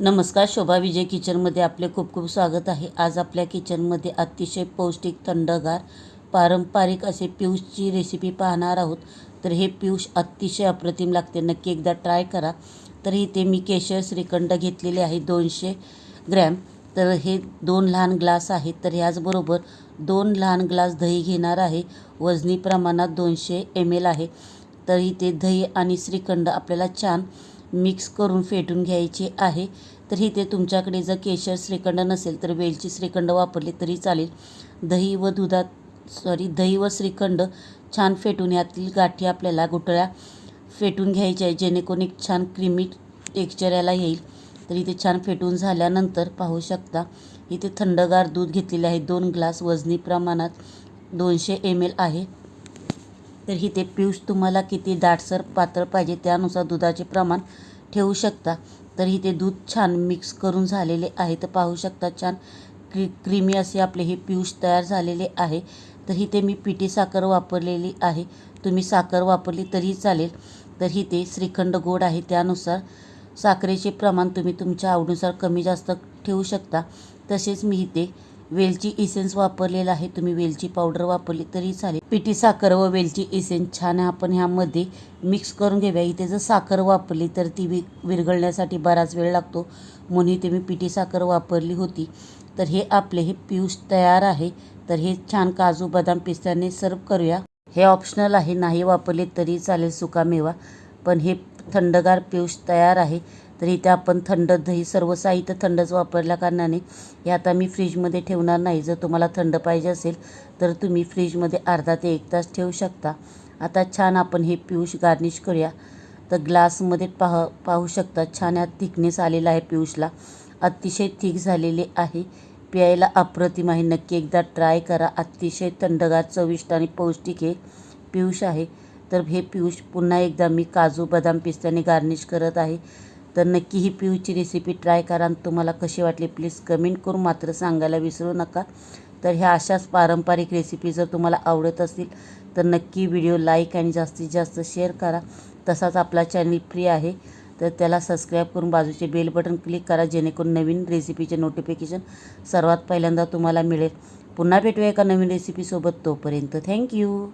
नमस्कार शोभा विजय किचनमध्ये आपले खूप खूप स्वागत आहे. आज आपल्या किचनमध्ये अतिशय पौष्टिक थंडगार पारंपरिक असे पिऊशची रेसिपी पाहणार आहोत. तर हे पियूष अतिशय अप्रतिम लागते. नक्की एकदा ट्राय करा. तर इथे मी केशर श्रीखंड घेतलेले आहे दोनशे ग्रॅम. तर हे दोन लहान ग्लास आहेत. तर ह्याचबरोबर दोन लहान ग्लास दही घेणार आहे. वजनी प्रमाणात दोनशे एम एल आहे. तर इथे दही आणि श्रीखंड आपल्याला छान मिक्स करून फेटून घ्यायचे आहे. तर इथे तुमच्याकडे जर केशर श्रीखंड नसेल तर वेलची श्रीखंड वापरले तरी चालेल. दही व दुधात सॉरी दही व श्रीखंड छान फेटून यातील गाठी आपल्याला गुठळ्या फेटून घ्यायच्या आहे जेणेकरून एक छान क्रीमी टेक्स्चर याला येईल. तर इथे छान फेटून झाल्यानंतर पाहू शकता इथे थंडगार दूध घेतलेले आहे. दोन ग्लास वजनी प्रमाणात दोनशे एम एल आहे. तर इथे पियूष तुम्हाला किती दाटसर पातळ पाहिजे त्यानुसार दुधाचे प्रमाण ठेवू शकता. तर इथे दूध छान मिक्स करून झालेले आहे. तर पाहू शकता छान क्रि क्रीमी असे आपले हे पियूष तयार झालेले आहे. तर इथे मी पिठी साखर वापरलेली आहे. तुम्ही साखर वापरली तरीही चालेल. तर इथे श्रीखंड गोड आहे. त्यानुसार साखरेचे प्रमाण तुम्ही तुमच्या आवडीनुसार कमी जास्त ठेवू शकता. तसेच मी इथे वेलची इसेन्स वापरलेला आहे. तुम्ही वेलची पावडर वापरली तरी चालेल. पिठी साखर व वेलची इसेन्स छान आपण ह्यामध्ये मिक्स करून घेऊया. इथे जर साखर वापरली तर ती वि विरघळण्यासाठी बराच वेळ लागतो. म्हणून इथे मी पिठी साखर वापरली होती. तर हे आपले हे पियूष तयार आहे. तर हे छान काजू बदाम पिस्त्याने सर्व करूया. हे ऑप्शनल आहे. नाही वापरले तरी चालेल. सुकामेवा पण हे थंडगार पियूष तयार आहे. तर इथे आपण थंड दही सर्व साहित्य थंडच वापरल्या कारणाने हे आता मी फ्रीजमध्ये ठेवणार नाही. जर तुम्हाला थंड पाहिजे असेल तर तुम्ही फ्रीजमध्ये अर्धा ते एक तास ठेवू शकता. आता छान आपण हे पियूष गार्निश करूया. तर ग्लासमध्ये पाह पाहू शकता छान यात थिकनेस आलेला आहे पियूषला. अतिशय थिक झालेले आहे. प्यायला अप्रतिम आहे. नक्की एकदा ट्राय करा. अतिशय थंडगार चविष्ट आणि पौष्टिक हे पियूष आहे. तर हे पियूष पुन्हा एकदा मी काजू बदाम पिस्त्याने गार्निश करत आहे. तर नक्की ही पिऊची रेसिपी ट्राय करा आणि तुम्हाला कशी वाटली प्लीज कमेंट करून मात्र सांगायला विसरू नका. तर ह्या अशाच पारंपरिक रेसिपी जर तुम्हाला आवडत असतील तर नक्की व्हिडिओ लाईक आणि जास्तीत जास्त शेअर करा. तसाच आपला चॅनल फ्री आहे तर त्याला सबस्क्राईब करून बाजूचे बेल बटन क्लिक करा जेणेकरून नवीन रेसिपीचे नोटिफिकेशन सर्वात पहिल्यांदा तुम्हाला मिळेल. पुन्हा भेटूया एका नवीन रेसिपीसोबत तोपर्यंत थँक्यू